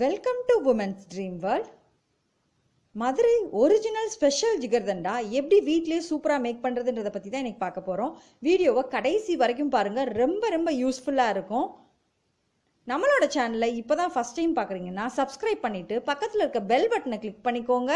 Welcome to women's dream world Madurai original special jigarthanda எப்படி வீட்லேயே சூப்பராக மேக் பண்ணுறதுன்றதை பற்றி தான் எனக்கு பார்க்க போகிறோம் வீடியோவை கடைசி வரைக்கும் பாருங்கள் ரொம்ப ரொம்ப யூஸ்ஃபுல்லாக இருக்கும். நம்மளோட சேனலை இப்போ தான் ஃபஸ்ட் டைம் பார்க்குறீங்கன்னா சப்ஸ்கிரைப் பண்ணிவிட்டு பக்கத்தில் இருக்க பெல் பட்டனை கிளிக் பண்ணிக்கோங்க.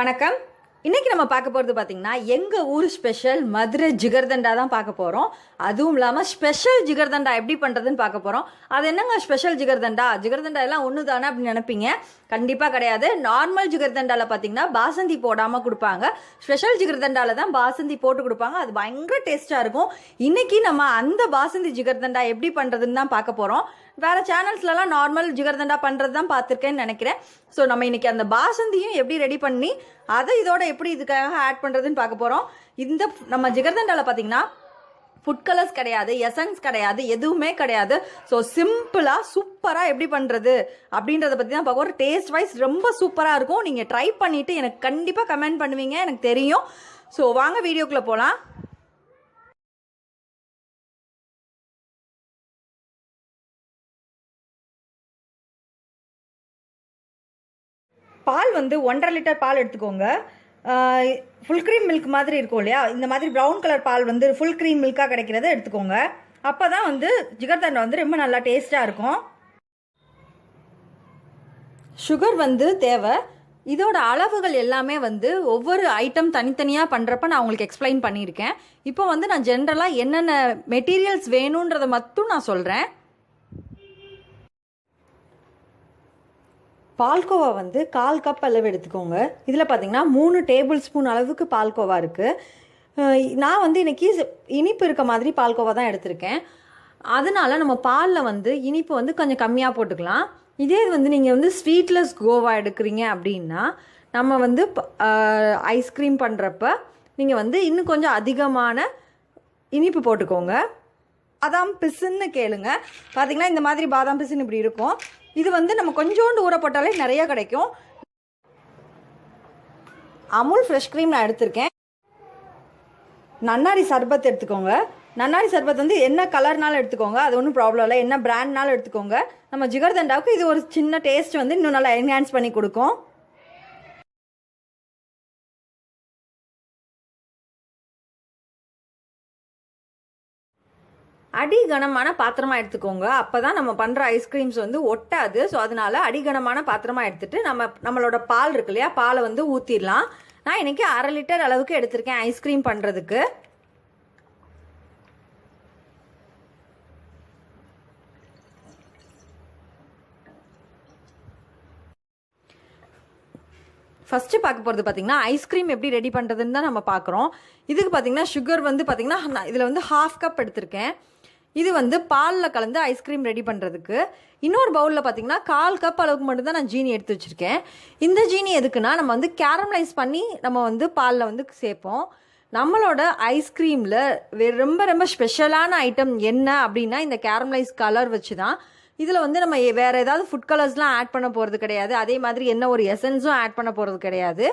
வணக்கம். இன்றைக்கி நம்ம பார்க்க போகிறது பார்த்திங்கன்னா எங்கள் ஊர் ஸ்பெஷல் மதுரை ஜிகர்தண்டா தான் பார்க்க போகிறோம் அதுவும் இல்லாமல் ஸ்பெஷல் ஜிகர்தண்டா எப்படி பண்ணுறதுன்னு பார்க்க போகிறோம் அது என்னங்க ஸ்பெஷல் ஜிகர்தண்டா? ஜிகர்தண்டா எல்லாம் ஒன்று தானே அப்படின்னு நினைப்பீங்க? கண்டிப்பாக கிடையாது. நார்மல் ஜிகர்தண்டாவில் பார்த்தீங்கன்னா பாசந்தி போடாமல் கொடுப்பாங்க. ஸ்பெஷல் ஜிகர்தண்டாவில் தான் பாசந்தி போட்டு கொடுப்பாங்க. அது பயங்கர டேஸ்ட்டாக இருக்கும். இன்றைக்கி நம்ம அந்த பாசந்தி ஜிகர்தண்டா எப்படி பண்ணுறதுன்னு தான் பார்க்க போகிறோம் வேறு சேனல்ஸ்லலாம் நார்மல் ஜிகர்தண்டா பண்ணுறது தான் பார்த்துருக்கேன்னு நினைக்கிறேன். ஸோ நம்ம இன்றைக்கி அந்த பாசந்தியும் எப்படி ரெடி பண்ணி அதை இதோட எப்படி இதுக்காக ஆட் பண்ணுறதுன்னு பார்க்க போகிறோம் இந்த நம்ம ஜிகர்தண்டாவில் பார்த்தீங்கன்னா ஃபுட் கலர்ஸ் கிடையாது எசன்ஸ் கிடையாது எதுவுமே கிடையாது. ஸோ சிம்பிளாக சூப்பராக எப்படி பண்ணுறது அப்படின்றத பற்றி தான் பார்க்க டேஸ்ட் வைஸ் ரொம்ப சூப்பராக இருக்கும். நீங்கள் ட்ரை பண்ணிவிட்டு எனக்கு கண்டிப்பாக கமெண்ட் பண்ணுவீங்க எனக்கு தெரியும். ஸோ வாங்க வீடியோக்குள்ளே போகலாம் பால் வந்து ஒன்றரை லிட்டர் பால் எடுத்துக்கோங்க. ஃபுல் க்ரீம் மில்க் மாதிரி இருக்கும் இல்லையா? இந்த மாதிரி ப்ரௌன் கலர் பால் வந்து ஃபுல் க்ரீம் மில்காக கிடைக்கிறத எடுத்துக்கோங்க. அப்போ தான் வந்து ஜிகர்தண்டை வந்து ரொம்ப நல்லா டேஸ்ட்டாக இருக்கும். சுகர் வந்து தேவை. இதோட அளவுகள் எல்லாமே வந்து ஒவ்வொரு ஐட்டம் தனித்தனியாக பண்ணுறப்ப நான் உங்களுக்கு எக்ஸ்பிளைன் பண்ணியிருக்கேன். இப்போ வந்து நான் ஜென்ரலாக என்னென்ன மெட்டீரியல்ஸ் வேணுன்றதை மட்டும் நான் சொல்கிறேன் பால்கோவா வந்து கால் கப் அளவு எடுத்துக்கோங்க. இதில் பார்த்தீங்கன்னா மூணு டேபிள் ஸ்பூன் அளவுக்கு பால்கோவா இருக்குது நான் வந்து இன்றைக்கி இனிப்பு இருக்க மாதிரி பால்கோவா தான் எடுத்திருக்கேன். அதனால் நம்ம பாலில் வந்து இனிப்பு வந்து கொஞ்சம் கம்மியாக போட்டுக்கலாம். இதே வந்து நீங்கள் வந்து ஸ்வீட்லெஸ் கோவா எடுக்கிறீங்க அப்படின்னா நம்ம வந்து ஐஸ்கிரீம் பண்ணுறப்ப நீங்கள் வந்து இன்னும் கொஞ்சம் அதிகமான இனிப்பு போட்டுக்கோங்க. பாதாம் பிசுன்னு கேளுங்க. பார்த்தீங்கன்னா இந்த மாதிரி பாதாம் பிசுன்னு இப்படி இருக்கும். இது வந்து நம்ம கொஞ்சோண்டு ஊற போட்டாலே நிறைய கிடைக்கும். அமுல் ஃப்ரெஷ் க்ரீம் நான் எடுத்திருக்கேன். நன்னாரி சர்பத் எடுத்துக்கோங்க. நன்னாரி சர்பத் வந்து என்ன கலர்னாலும் எடுத்துக்கோங்க. அது ஒன்றும் ப்ராப்ளம் இல்லை. என்ன பிராண்ட்னாலும் எடுத்துக்கோங்க. நம்ம ஜிகர்தண்டாவுக்கு இது ஒரு சின்ன டேஸ்ட் வந்து இன்னும் நல்லா என்ஹான்ஸ் பண்ணி கொடுக்கும். அடிகனமான பாத்திரமா எடுத்துக்கோங்க. அப்போ தான் நம்ம பண்ணுற ஐஸ்கிரீம்ஸ் வந்து ஒட்டாது. ஸோ அதனால அடிகனமான பாத்திரமா எடுத்துட்டு நம்ம நம்மளோட பால் இருக்கு இல்லையா? பாலை வந்து ஊற்றிடலாம் நான் இன்னைக்கு அரை லிட்டர் அளவுக்கு எடுத்திருக்கேன் ஐஸ்கிரீம் பண்ணுறதுக்கு ஃபஸ்ட்டு பார்க்க போகிறது பார்த்தீங்கன்னா ஐஸ்கிரீம் எப்படி ரெடி பண்ணுறதுன்னு தான் நம்ம பார்க்குறோம். இதுக்கு பார்த்தீங்கன்னா சுகர் வந்து பார்த்தீங்கன்னா இதில் வந்து ஹாஃப் கப் எடுத்திருக்கேன். இது வந்து பாலில் கலந்து ஐஸ்கிரீம் ரெடி பண்ணுறதுக்கு இன்னொரு பவுலில் பார்த்தீங்கன்னா கால் கப் அளவுக்கு மட்டும்தான் நான் ஜீனி எடுத்து வச்சுருக்கேன். இந்த ஜீனி எதுக்குன்னா நம்ம வந்து கேரமலைஸ் பண்ணி நம்ம வந்து பாலில் வந்து சேர்ப்போம். நம்மளோட ஐஸ்கிரீமில் ரொம்ப ரொம்ப ஸ்பெஷலான ஐட்டம் என்ன அப்படின்னா இந்த கேரமலைஸ் கலர் வச்சு தான் இதில் வந்து நம்ம வேறு ஏதாவது ஃபுட் கலர்ஸ்லாம் ஆட் பண்ண போகிறது கிடையாது. அதே மாதிரி என்ன ஒரு எசன்ஸும் ஆட் பண்ண போகிறது கிடையாது.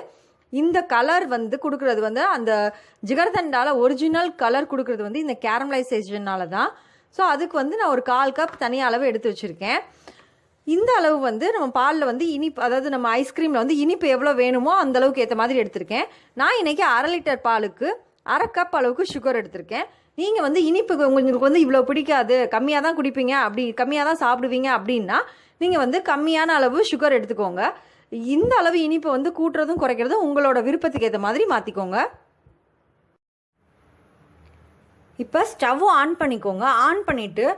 இந்த கலர் வந்து கொடுக்குறது வந்து அந்த ஜிகர்தண்டால ஒரிஜினல் கலர் கொடுக்குறது வந்து இந்த கேரமலைசேஷனால தான் ஸோ அதுக்கு வந்து நான் ஒரு கால் கப் தனி அளவு எடுத்து வச்சுருக்கேன். இந்த அளவு வந்து நம்ம பாலில் வந்து இனிப்பு அதாவது நம்ம ஐஸ்கிரீமில் வந்து இனிப்பு எவ்வளோ வேணுமோ அந்த அளவுக்கு ஏற்ற மாதிரி எடுத்திருக்கேன். நான் இன்றைக்கி அரை லிட்டர் பாலுக்கு அரை கப் அளவுக்கு சுகர் எடுத்திருக்கேன். நீங்கள் வந்து இனிப்பு உங்களுக்கு வந்து இவ்வளோ பிடிக்காது கம்மியாக தான் குடிப்பீங்க அப்படி கம்மியாக தான் சாப்பிடுவீங்க அப்படின்னா நீங்கள் வந்து கம்மியான அளவு சுகர் எடுத்துக்கோங்க. இந்த அளவு இனிப்பை வந்து கூட்டுறதும் குறைக்கிறதும் உங்களோட விருப்பத்துக்கு ஏற்ற மாதிரி மாற்றிக்கோங்க இப்போ ஸ்டவ் ஆன் பண்ணிக்கோங்க. ஆன் பண்ணிவிட்டு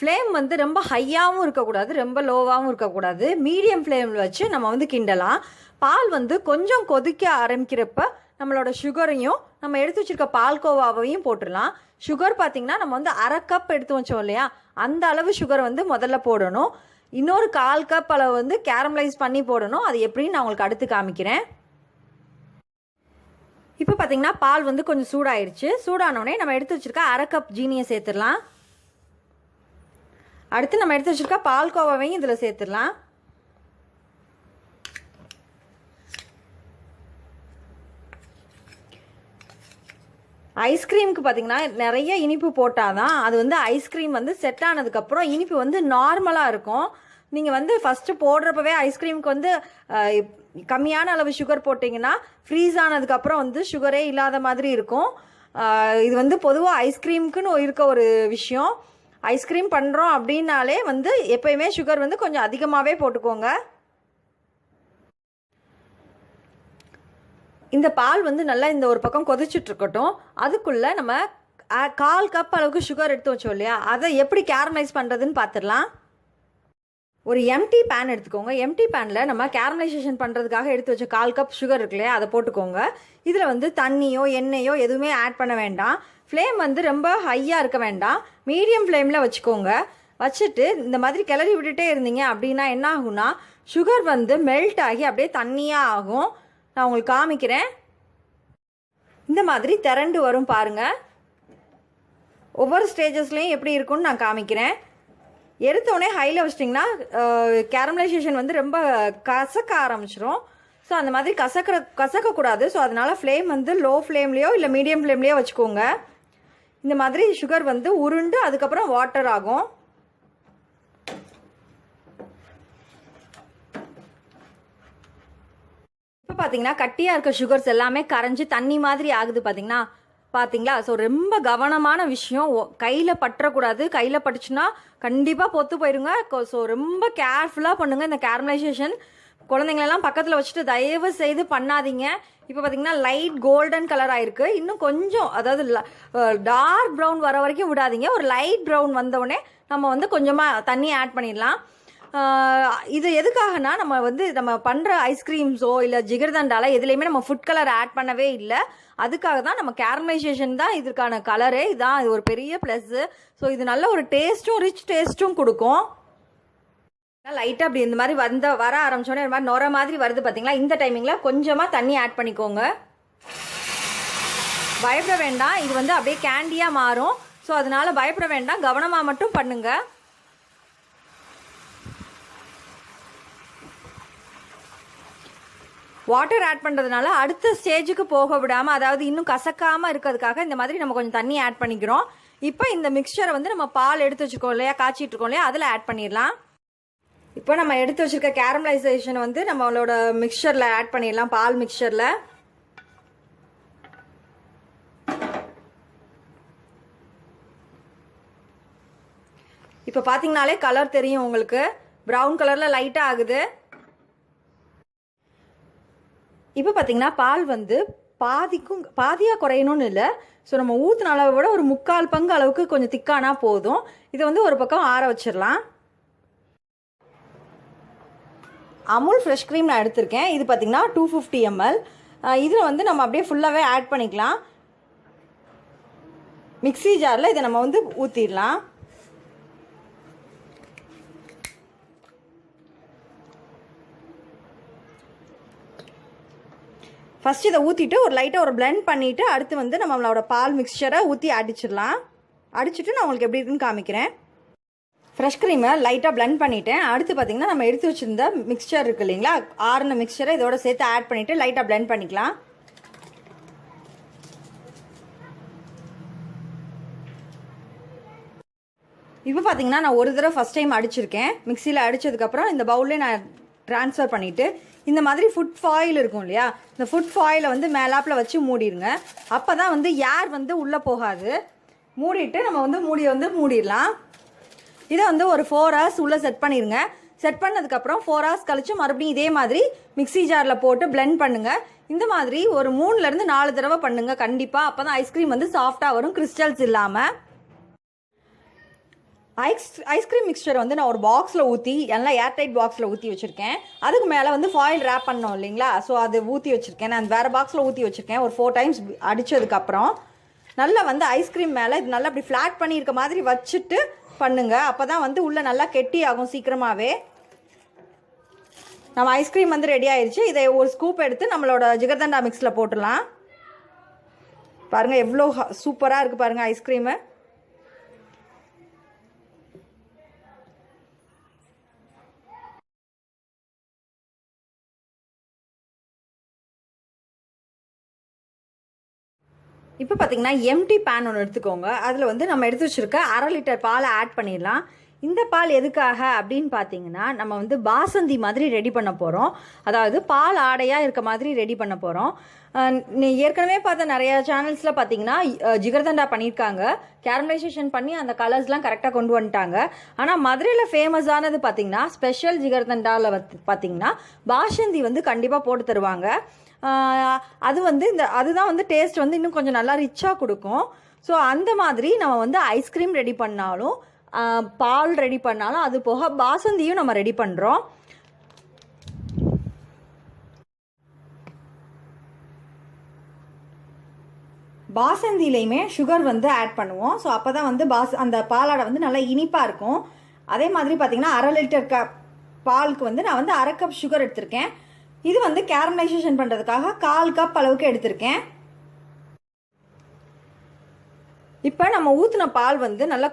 ஃப்ளேம் வந்து ரொம்ப ஹையாகவும் இருக்கக்கூடாது ரொம்ப லோவாகவும் இருக்கக்கூடாது. மீடியம் ஃப்ளேமில் வச்சு நம்ம வந்து கிண்டலாம். பால் வந்து கொஞ்சம் கொதிக்க ஆரம்பிக்கிறப்ப நம்மளோட சுகரையும் நம்ம எடுத்து வச்சுருக்க பால்கோவாவையும் போட்டுடலாம். சுகர் பார்த்திங்கன்னா நம்ம வந்து அரை கப் எடுத்து வச்சோம் இல்லையா? அந்த அளவு சுகர் வந்து முதல்ல போடணும். இன்னொரு கால் கப் அளவு வந்து கேரமலைஸ் பண்ணி போடணும். அது எப்படின்னு நான் உங்களுக்கு அடுத்து காமிக்கிறேன். இப்போ பார்த்தீங்கன்னா பால் வந்து கொஞ்சம் சூடாயிருச்சு. சூடானோடனே நம்ம எடுத்து வச்சிருக்க அரை கப் ஜீனியை சேர்த்துடலாம். அடுத்து நம்ம எடுத்து வச்சுருக்க பால்கோவாவையும் இதில் சேர்த்துடலாம். ஐஸ்கிரீமுக்கு பார்த்தீங்கன்னா நிறைய இனிப்பு போட்டால் தான் அது வந்து ஐஸ்கிரீம் வந்து செட் ஆனதுக்கப்புறம் இனிப்பு வந்து நார்மலாக இருக்கும். நீங்கள் வந்து ஃபஸ்ட்டு போடுறப்பவே ஐஸ்கிரீமுக்கு வந்து கம்மியான அளவு சுகர் போட்டிங்கன்னா ஃப்ரீஸ் ஆனதுக்கப்புறம் வந்து சுகரே இல்லாத மாதிரி இருக்கும். இது வந்து பொதுவாக ஐஸ்கிரீமுக்குன்னு இருக்க ஒரு விஷயம். ஐஸ்கிரீம் பண்ணுறோம் அப்படின்னாலே வந்து எப்பயுமே சுகர் வந்து கொஞ்சம் அதிகமாகவே போட்டுக்கோங்க. இந்த பால் வந்து நல்லா இந்த ஒரு பக்கம் கொதிச்சுட்ருக்கட்டும் இருக்கட்டும். நம்ம கால் கப் அளவுக்கு சுகர் எடுத்து வச்சோம் இல்லையா? அதை எப்படி கேரமைஸ் பண்ணுறதுன்னு பார்த்துடலாம் ஒரு எம்டி பேன் எடுத்துக்கோங்க. எம்டி பேனில் நம்ம கேரமலைசேஷன் பண்ணுறதுக்காக எடுத்து வச்ச கால் கப் சுகர் இருக்கு இல்லையா அதை போட்டுக்கோங்க. இதில் வந்து தண்ணியோ எண்ணெயோ எதுவுமே ஆட் பண்ண வேண்டாம். ஃப்ளேம் வந்து ரொம்ப ஹையாக இருக்க வேண்டாம். மீடியம் ஃப்ளேமில் வச்சுக்கோங்க. வச்சுட்டு இந்த மாதிரி கிளறி விட்டுட்டே இருந்தீங்க அப்படின்னா என்ன ஆகும்னா சுகர் வந்து மெல்ட் ஆகி அப்படியே தண்ணியாக ஆகும். நான் உங்களுக்கு காமிக்கிறேன். இந்த மாதிரி திரண்டு வரும் பாருங்கள் ஒவ்வொரு ஸ்டேஜஸ்லேயும் எப்படி இருக்கும்னு நான் காமிக்கிறேன். எடுத்தோடனே ஹையில் வச்சிட்டிங்கன்னா கேரமலைசேஷன் வந்து ரொம்ப கசக்க ஆரம்பிச்சிரும். ஸோ அந்த மாதிரி கசக்கிற கசக்கக்கூடாது. ஸோ அதனால் ஃப்ளேம் வந்து லோ ஃப்ளேம்லேயோ இல்லை மீடியம் ஃப்ளேம்லேயோ வச்சுக்கோங்க. இந்த மாதிரி சுகர் வந்து உருண்டு அதுக்கப்புறம் வாட்டர் ஆகும். இப்போ பார்த்தீங்கன்னா கட்டியாக இருக்க சுகர்ஸ் எல்லாமே கரைஞ்சி தண்ணி மாதிரி ஆகுது பார்த்தீங்கன்னா பார்த்தீங்களா ஸோ ரொம்ப கவனமான விஷயம். கையில் பற்றக்கூடாது. கையில் பட்டுச்சுன்னா கண்டிப்பாக பொத்து போயிருங்க. ஸோ ரொம்ப கேர்ஃபுல்லாக பண்ணுங்கள் இந்த கேரமலைசேஷன் குழந்தைங்களெல்லாம் பக்கத்தில் வச்சுட்டு தயவு செய்து பண்ணாதீங்க. இப்போ பார்த்தீங்கன்னா லைட் கோல்டன் கலர் ஆயிருக்கு. இன்னும் கொஞ்சம் அதாவது டார்க் ப்ரௌன் வர வரைக்கும் விடாதீங்க. ஒரு லைட் ப்ரௌன் வந்தவுடனே நம்ம வந்து கொஞ்சமாக தண்ணி ஆட் பண்ணிடலாம். இது எதுக்காகனா நம்ம வந்து நம்ம பண்ணுற ஐஸ்கிரீம்ஸோ இல்லை ஜிகர்தண்டால எதுலேயுமே நம்ம ஃபுட் கலர் ஆட் பண்ணவே இல்லை. அதுக்காக தான் நம்ம கேரமலைசேஷன் தான் இதுக்கான கலரே இதுதான் இது ஒரு பெரிய ப்ளஸ்ஸு ஸோ இது நல்ல ஒரு டேஸ்ட்டும் ரிச் டேஸ்ட்டும் கொடுக்கும். லைட்டாக அப்படி இந்த மாதிரி வந்த வர ஆரம்பிச்சோடனே இந்த மாதிரி நொற மாதிரி வருது பார்த்தீங்களா இந்த டைமிங்கில் கொஞ்சமாக தண்ணி ஆட் பண்ணிக்கோங்க. பயப்பட வேண்டாம். இது வந்து அப்படியே கேண்டியாக மாறும். ஸோ அதனால பயப்பட வேண்டாம். கவனமாக மட்டும் பண்ணுங்கள் வாட்டர் ஆட் பண்ணுறதுனால அடுத்த ஸ்டேஜுக்கு போக விடாமல் அதாவது இன்னும் கசக்காமல் இருக்கிறதுக்காக இந்த மாதிரி நம்ம கொஞ்சம் தண்ணி ஆட் பண்ணிக்கிறோம். இப்போ இந்த மிக்சரை வந்து நம்ம பால் எடுத்து வச்சுருக்கோம் இல்லையா? காய்ச்சிட்டு இருக்கோம் இல்லையா? அதில் ஆட் பண்ணிடலாம். இப்போ நம்ம எடுத்து வச்சிருக்க கேரமலைசேஷன் வந்து நம்மளோட மிக்சரில் ஆட் பண்ணிடலாம் பால் மிக்சரில் இப்போ பார்த்தீங்கனாலே கலர் தெரியும் உங்களுக்கு. ப்ரௌன் கலரில் லைட்டாக ஆகுது. இப்போ பார்த்தீங்கன்னா பால் வந்து பாதிக்கும் பாதியாக குறையணும்னு இல்லை. ஸோ நம்ம ஊற்றின அளவை விட ஒரு முக்கால் பங்கு அளவுக்கு கொஞ்சம் திக்கானா போதும். இதை வந்து ஒரு பக்கம் ஆற வச்சிடலாம். அமுல் ஃப்ரெஷ் க்ரீம் நான் எடுத்திருக்கேன். இது பார்த்தீங்கன்னா டூ ஃபிஃப்டி எம்எல் இதில் வந்து நம்ம அப்படியே ஃபுல்லாகவே ஆட் பண்ணிக்கலாம். மிக்ஸி ஜாரில் இதை நம்ம வந்து ஊற்றிடலாம் ஃபஸ்ட்டு இதை ஊற்றிட்டு ஒரு லைட்டாக ஒரு blend பண்ணிவிட்டு அடுத்து வந்து நம்மளோட பால் மிக்சரை ஊற்றி அடிச்சிடலாம். அடிச்சுட்டு நான் உங்களுக்கு எப்படி இருக்குன்னு காமிக்கிறேன். ஃப்ரெஷ் க்ரீமை லைட்டாக blend பண்ணிவிட்டேன் அடுத்து பார்த்திங்கன்னா நம்ம எடுத்து வச்சுருந்த மிக்சர் இருக்குது இல்லைங்களா? ஆறுன மிக்சரை இதோட சேர்த்து ஆட் பண்ணிவிட்டு லைட்டாக blend பண்ணிக்கலாம். இப்போ பார்த்தீங்கன்னா நான் ஒரு தடவை ஃபஸ்ட் டைம் அடிச்சிருக்கேன். மிக்சியில் அடித்ததுக்கப்புறம் இந்த பவுலே நான் ட்ரான்ஸ்ஃபர் பண்ணிவிட்டு இந்த மாதிரி ஃபுட் ஃபாயில் இருக்கும் இல்லையா? இந்த ஃபுட் ஃபாயிலை வந்து மேலாப்பில் வச்சு மூடிடுங்க. அப்போ தான் வந்து ஏர் வந்து உள்ளே போகாது. மூடிட்டு நம்ம வந்து மூடி வந்து மூடிடலாம். இதை வந்து ஒரு ஃபோர் ஹவர்ஸ் உள்ளே செட் பண்ணிடுங்க. செட் பண்ணதுக்கப்புறம் ஃபோர் ஹவர்ஸ் கழிச்சு மறுபடியும் இதே மாதிரி மிக்ஸி ஜாரில் போட்டு பிளெண்ட் பண்ணுங்கள் இந்த மாதிரி ஒரு மூணுலேருந்து நாலு தடவை பண்ணுங்கள் கண்டிப்பாக அப்போ தான் ஐஸ்கிரீம் வந்து சாஃப்டாக வரும். கிறிஸ்டல்ஸ் இல்லாமல் ஐஸ் ஐஸ்கிரீம் மிக்சர் வந்து நான் ஒரு பாக்ஸில் ஊற்றி எல்லாம் ஏர்டைட் பாக்ஸில் ஊற்றி வச்சுருக்கேன். அதுக்கு மேலே வந்து ஃபாயில் ரேப் பண்ணோம் இல்லைங்களா? ஸோ அது ஊற்றி வச்சுருக்கேன். நான் வேறு பாக்ஸில் ஊற்றி வச்சுருக்கேன். ஒரு ஃபோர் டைம்ஸ் அடித்ததுக்கப்புறம் நல்லா வந்து ஐஸ்கிரீம் மேலே இது நல்லா அப்படி ஃப்ளாட் பண்ணியிருக்க மாதிரி வச்சுட்டு பண்ணுங்கள் அப்போ தான் வந்து உள்ளே நல்லா கெட்டி ஆகும் சீக்கிரமாகவே நம்ம ஐஸ்கிரீம் வந்து ரெடி ஆயிடுச்சு இதை ஒரு ஸ்கூப் எடுத்து நம்மளோட ஜிகர்தண்டா மிக்ஸில் போட்டுடலாம். பாருங்கள் எவ்வளோ சூப்பராக இருக்குது பாருங்கள் ஐஸ்கிரீமு இப்போ பார்த்தீங்கன்னா எம்டி பேன் ஒன்று எடுத்துக்கோங்க. அதில் வந்து நம்ம எடுத்து வச்சுருக்க அரை லிட்டர் பாலை ஆட் பண்ணிடலாம். இந்த பால் எதுக்காக அப்படின்னு பார்த்தீங்கன்னா நம்ம வந்து பாசந்தி மாதிரி ரெடி பண்ண போகிறோம் அதாவது பால் ஆடையாக இருக்க மாதிரி ரெடி பண்ண போகிறோம் ஏற்கனவே பார்த்த நிறையா சேனல்ஸில் பார்த்தீங்கன்னா ஜிகர்தண்டா பண்ணியிருக்காங்க. கேரமலைசேஷன் பண்ணி அந்த கலர்ஸ்லாம் கரெக்டாக கொண்டு வந்துட்டாங்க. ஆனால் மதுரையில் ஃபேமஸானது பார்த்தீங்கன்னா ஸ்பெஷல் ஜிகர்தண்டாவில் வந்து பார்த்தீங்கன்னா பாசந்தி வந்து கண்டிப்பாக போட்டு தருவாங்க. அது வந்து இந்த அதுதான் வந்து டேஸ்ட் வந்து இன்னும் கொஞ்சம் நல்லா ரிச்சாக கொடுக்கும். ஸோ அந்த மாதிரி நம்ம வந்து ஐஸ்கிரீம் ரெடி பண்ணாலும் பால் ரெடி பண்ணாலும் அது போக பாசந்தியும் நம்ம ரெடி பண்ணுறோம் பாசந்திலையுமே சுகர் வந்து ஆட் பண்ணுவோம். ஸோ அப்போ தான் வந்து பாஸ் அந்த பாலாடை வந்து நல்லா இனிப்பாக இருக்கும். அதே மாதிரி பார்த்தீங்கன்னா அரை லிட்டர் கப் பாலுக்கு வந்து நான் வந்து அரை கப் சுகர் எடுத்திருக்கேன். இது வந்து கேரமலைசேஷன் பண்ணுறதுக்காக கால் கப் அளவுக்கு எடுத்திருக்கேன். இப்போ நம்ம ஊற்றின பால் வந்து நல்லா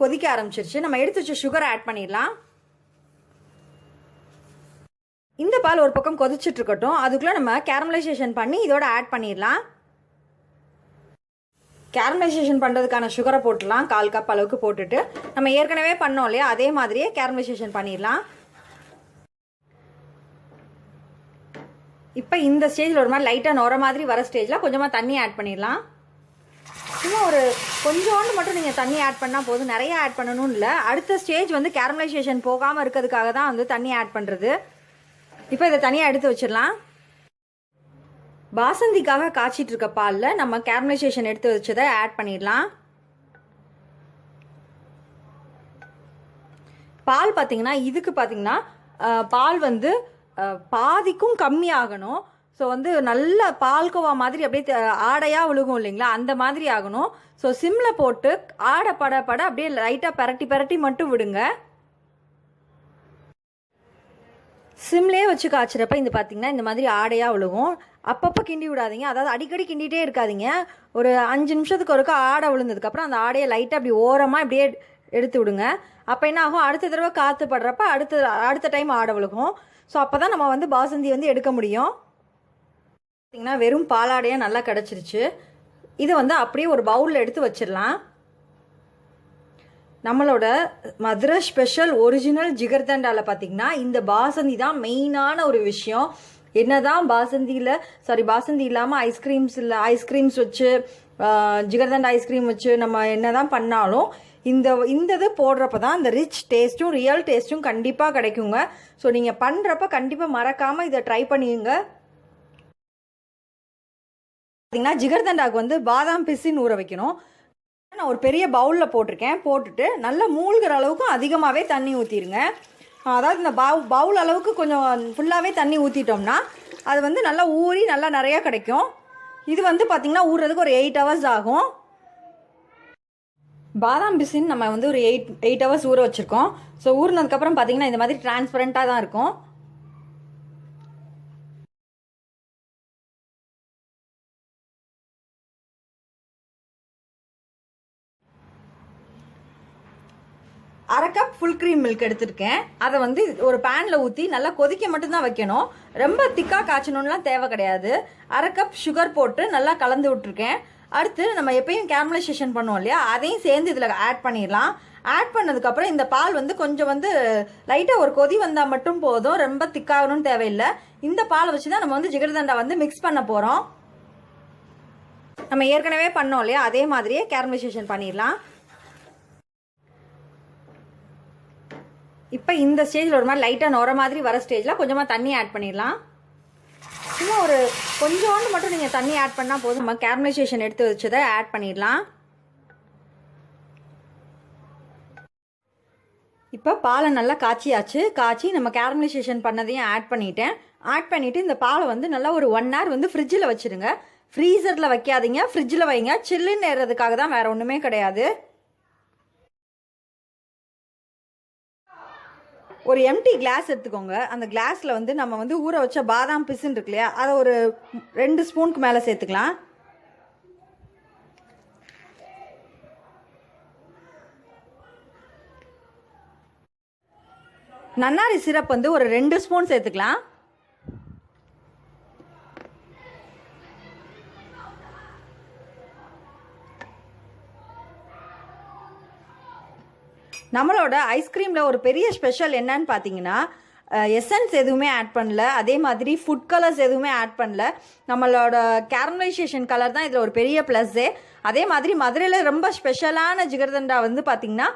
கொதிக்க ஆரம்பிச்சிருச்சு. நம்ம எடுத்து வச்ச சுகர் ஆட் பண்ணிடலாம். இந்த பால் ஒரு பக்கம் கொதிச்சிட்டு இருக்கட்டும். அதுக்குள்ளே நம்ம கேரமலைசேஷன் பண்ணி இதோட ஆட் பண்ணிடலாம். கேரமலைசேஷன் பண்ணுறதுக்கான சுகரை போட்டுடலாம். கால் கப் அளவுக்கு போட்டுட்டு. நம்ம ஏற்கனவே பண்ணோம் இல்லையா? அதே மாதிரியே கேரமலைசேஷன் பண்ணிடலாம். இப்போ இந்த ஸ்டேஜில் ஒரு மாதிரி லைட்டாக நுர மாதிரி வர ஸ்டேஜில் கொஞ்சமாக தண்ணி ஆட் பண்ணிடலாம். சும்மா ஒரு கொஞ்சோண்டு மட்டும் நீங்கள் தண்ணி ஆட் பண்ணால் போதும். நிறைய ஆட் பண்ணணும்னு இல்லை. அடுத்த ஸ்டேஜ் வந்து கேரமலைசேஷன் போகாமல் இருக்கிறதுக்காக தான் வந்து தண்ணி ஆட் பண்ணுறது இப்போ இதை தனியாக எடுத்து வச்சிடலாம். பாசந்திக்காக காய்ச்சிட்டு இருக்க பாலில் நம்ம கேரமலைசேஷன் எடுத்து வச்சதை ஆட் பண்ணிடலாம். பால் பார்த்தீங்கன்னா இதுக்கு பார்த்தீங்கன்னா பால் வந்து பாதிக்கும் கம்மியாகணும். ஸோ வந்து நல்ல பால்கோவா மாதிரி அப்படியே ஆடையாக விழுகும் இல்லைங்களா? அந்த மாதிரி ஆகணும். ஸோ சிம்மில் போட்டு ஆடை பட பட அப்படியே லைட்டாக பரட்டி பரட்டி மட்டும் விடுங்க. சிம்லேயே வச்சு காய்ச்சிறப்ப இந்த பார்த்தீங்கன்னா இந்த மாதிரி ஆடையாக விழுகும். அப்பப்போ கிண்டி விடாதீங்க. அதாவது அடிக்கடி கிண்டிகிட்டே இருக்காதீங்க. ஒரு அஞ்சு நிமிஷத்துக்கு ஒருக்கா ஆடை விழுந்ததுக்கப்புறம் அந்த ஆடையை லைட்டாக அப்படி ஓரமாக இப்படியே எடுத்து விடுங்க. அப்போ என்ன ஆகும்? அடுத்த தடவை காற்று படுறப்ப அடுத்த அடுத்த டைம் ஆட விழுகும். ஸோ அப்போ தான் நம்ம வந்து பாசந்தி வந்து எடுக்க முடியும். பார்த்தீங்கன்னா வெறும் பாலாடையாக நல்லா கிடச்சிருச்சு. இதை வந்து அப்படியே ஒரு பவுலில் எடுத்து வச்சிடலாம். நம்மளோட மதுரை ஸ்பெஷல் ஒரிஜினல் ஜிகர்தண்டாவில் பார்த்தீங்கன்னா இந்த பாசந்தி தான் மெயினான ஒரு விஷயம். என்னதான் பாசந்தியில் சாரி பாசந்தி இல்லாமல் ஐஸ்கிரீம்ஸ் இல்லை ஐஸ்கிரீம்ஸ் வச்சு ஜிகர்தண்ட் ஐஸ்கிரீம் வச்சு நம்ம என்னதான் பண்ணாலும் இந்த இந்த இது போடுறப்ப தான் இந்த ரிச் டேஸ்ட்டும் ரியல் டேஸ்ட்டும் கண்டிப்பாக கிடைக்குங்க. ஸோ நீங்கள் பண்ணுறப்ப கண்டிப்பாக மறக்காமல் இதை ட்ரை பண்ணிடுங்க பார்த்தீங்கன்னா ஜிகர்தண்டாக்கு வந்து பாதாம் பிசின்னு ஊற வைக்கணும். நான் ஒரு பெரிய பவுலில் போட்டிருக்கேன். போட்டுட்டு நல்லா மூழ்கிற அளவுக்கு அதிகமாகவே தண்ணி ஊற்றிடுங்க அதாவது இந்த பவு பவுல் அளவுக்கு கொஞ்சம் ஃபுல்லாகவே தண்ணி ஊற்றிட்டோம்னா அது வந்து நல்லா ஊறி நல்லா நிறையா கிடைக்கும். இது வந்து பார்த்திங்கன்னா ஊறுறதுக்கு ஒரு எயிட் ஹவர்ஸ் ஆகும். பாதாம் பிசின் நம்ம வந்து ஒரு எயிட் எயிட் ஹவர்ஸ் ஊற வச்சுருக்கோம். ஸோ ஊறினதுக்கப்புறம் பார்த்தீங்கன்னா இந்த மாதிரி டிரான்ஸ்பரண்ட்டாக தான் இருக்கும். அரை கப் ஃபுல் க்ரீம் மில்க் எடுத்திருக்கேன். அதை வந்து ஒரு பேனில் ஊற்றி நல்லா கொதிக்க மட்டும்தான் வைக்கணும். ரொம்ப திக்காக காய்ச்சணும்லாம் தேவை கிடையாது. அரை கப் சுகர் போட்டு நல்லா கலந்து விட்டுருக்கேன். அடுத்து நம்ம எப்பயும் கேரமலைசேஷன் பண்ணுவோம் இல்லையா? அதையும் சேர்ந்து இதில் ஆட் பண்ணிடலாம். ஆட் பண்ணதுக்கப்புறம் இந்த பால் வந்து கொஞ்சம் வந்து லைட்டாக ஒரு கொதி வந்தால் மட்டும் போதும். ரொம்ப திக்காகணும்னு தேவையில்லை. இந்த பாலை வச்சு தான் நம்ம வந்து ஜிகர்தண்டா வந்து மிக்ஸ் பண்ண போகிறோம் நம்ம ஏற்கனவே பண்ணோம் இல்லையா? அதே மாதிரியே கேரமலைசேஷன் பண்ணிடலாம். இப்போ இந்த ஸ்டேஜில் ஒரு மாதிரி லைட்டாக நுர மாதிரி வர ஸ்டேஜில் கொஞ்சமாக தண்ணி ஆட் பண்ணிடலாம். சும்மா ஒரு கொஞ்சோண்டு மட்டும் நீங்கள் தண்ணி ஆட் பண்ணால் போதும். நம்ம கேரமலைசேஷன் எடுத்து வச்சதை ஆட் பண்ணிடலாம். இப்போ பாலை நல்லா காய்ச்சியாச்சு. காய்ச்சி நம்ம கேரமலைசேஷன் பண்ணதையும் ஆட் பண்ணிட்டேன். ஆட் பண்ணிவிட்டு இந்த பாலை வந்து நல்லா ஒரு ஒன் ஹவர் வந்து ஃப்ரிட்ஜில் வச்சுருங்க. ஃப்ரீசரில் வைக்காதீங்க. ஃப்ரிட்ஜில் வைங்க. சில்லுன்னு ஏறதுக்காக தான் வேறு ஒன்றுமே கிடையாது. ஒரு எம்டி கிளாஸ் எடுத்துக்கோங்க. அந்த கிளாஸில் வந்து நம்ம வந்து ஊற வச்ச பாதாம் பிசுன்னு இருக்கு இல்லையா? அதை ஒரு ரெண்டு ஸ்பூனுக்கு மேலே சேர்த்துக்கலாம். நன்னாரி சிரப் வந்து ஒரு ரெண்டு ஸ்பூன் சேர்த்துக்கலாம். நம்மளோட ஐஸ்கிரீமில் ஒரு பெரிய ஸ்பெஷல் என்னன்னு பார்த்தீங்கன்னா எசன்ஸ் எதுவுமே ஆட் பண்ணல. அதே மாதிரி ஃபுட் கலர்ஸ் எதுவுமே ஆட் பண்ணல. நம்மளோட கேரமலைசேஷன் கலர் தான் இதில் ஒரு பெரிய ப்ளஸ்ஸே அதே மாதிரி மதுரையில் ரொம்ப ஸ்பெஷலான ஜிகர்தண்டா வந்து பார்த்திங்கன்னா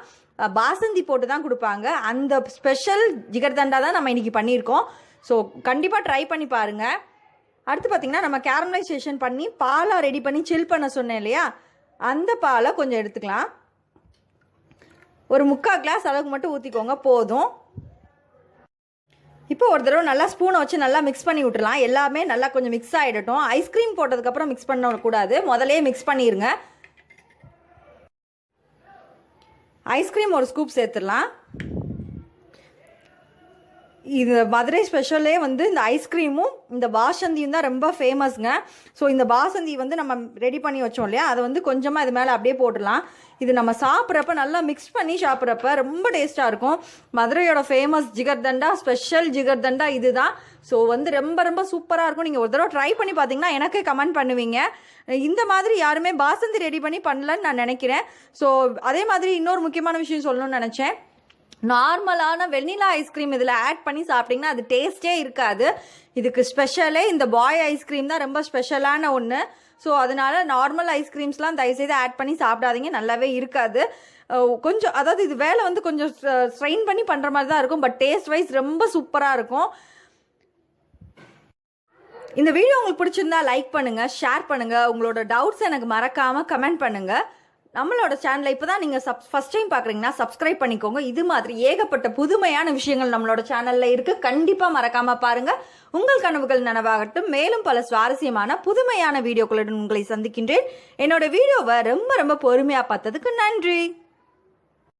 பாசந்தி போட்டு தான் கொடுப்பாங்க. அந்த ஸ்பெஷல் ஜிகர்தண்டா தான் நம்ம இன்றைக்கி பண்ணியிருக்கோம். ஸோ கண்டிப்பாக ட்ரை பண்ணி பாருங்கள் அடுத்து பார்த்திங்கன்னா நம்ம கேரமலைசேஷன் பண்ணி பாலை ரெடி பண்ணி சில் பண்ண சொன்னேன் இல்லையா? அந்த பாலை கொஞ்சம் எடுத்துக்கலாம். ஒரு முக்கால் கிளாஸ் அளவுக்கு மட்டும் ஊற்றிக்கோங்க போதும். இப்போ ஒரு தடவை நல்லா ஸ்பூனை வச்சு நல்லா மிக்ஸ் பண்ணி விட்டுலாம் எல்லாமே நல்லா கொஞ்சம் மிக்ஸ் ஆகிடட்டும் ஐஸ்கிரீம் போட்டதுக்கப்புறம் மிக்ஸ் பண்ணக்கூடாது. முதலே மிக்ஸ் பண்ணிடுங்க ஐஸ்கிரீம் ஒரு ஸ்கூப் சேர்த்துடலாம். இது மதுரை ஸ்பெஷலே வந்து இந்த ஐஸ்கிரீமும் இந்த பாசந்தியும் தான் ரொம்ப ஃபேமஸ்ங்க ஸோ இந்த பாசந்தி வந்து நம்ம ரெடி பண்ணி வச்சோம் இல்லையா? அதை வந்து கொஞ்சமாக இது மேலே அப்படியே போட்டுடலாம். இது நம்ம சாப்பிட்றப்ப நல்லா மிக்ஸ் பண்ணி சாப்பிட்றப்ப ரொம்ப டேஸ்ட்டாக இருக்கும். மதுரையோட ஃபேமஸ் ஜிகர்தண்டா ஸ்பெஷல் ஜிகர்தண்டா இதுதான். ஸோ வந்து ரொம்ப ரொம்ப சூப்பராக இருக்கும். நீங்கள் ஒரு தடவை ட்ரை பண்ணி பார்த்தீங்கன்னா எனக்கே கமெண்ட் பண்ணுவீங்க. இந்த மாதிரி யாருமே பாசந்தி ரெடி பண்ணி பண்ணலன்னு நான் நினைக்கிறேன். ஸோ அதே மாதிரி இன்னொரு முக்கியமான விஷயம் சொல்லணும்னு நினச்சேன். நார்மலான வெண்ணிலா ஐஸ்கிரீம் இதில் ஆட் பண்ணி சாப்பிட்டிங்கன்னா அது டேஸ்ட்டே இருக்காது. இதுக்கு ஸ்பெஷலே இந்த பாய் ஐஸ்கிரீம் தான் ரொம்ப ஸ்பெஷலான ஒன்று ஸோ அதனால நார்மல் ஐஸ்கிரீம்ஸ்லாம் தயவுசெய்து ஆட் பண்ணி சாப்பிடாதீங்க. நல்லாவே இருக்காது. கொஞ்சம் அதாவது இது வேலை வந்து கொஞ்சம் ஸ்ட்ரெயின் பண்ணி பண்ணுற மாதிரி தான் இருக்கும். பட் டேஸ்ட் வைஸ் ரொம்ப சூப்பராக இருக்கும். இந்த வீடியோ உங்களுக்கு பிடிச்சிருந்தா லைக் பண்ணுங்கள் ஷேர் பண்ணுங்கள் உங்களோட டவுட்ஸ் எனக்கு மறக்காமல் கமெண்ட் பண்ணுங்கள் நம்மளோட சேனலை இப்போ தான் நீங்கள் சப் ஃபஸ்ட் டைம் பார்க்குறீங்கன்னா சப்ஸ்கிரைப் பண்ணிக்கோங்க. இது மாதிரி ஏகப்பட்ட புதுமையான விஷயங்கள் நம்மளோட சேனலில் இருக்குது கண்டிப்பாக மறக்காமல் பாருங்கள் உங்கள் கனவுகள் நனவாகட்டும். மேலும் பல சுவாரஸ்யமான புதுமையான வீடியோக்களுடன் உங்களை சந்திக்கின்றேன். என்னோட வீடியோவை ரொம்ப ரொம்ப பொறுமையாக பார்த்ததுக்கு நன்றி.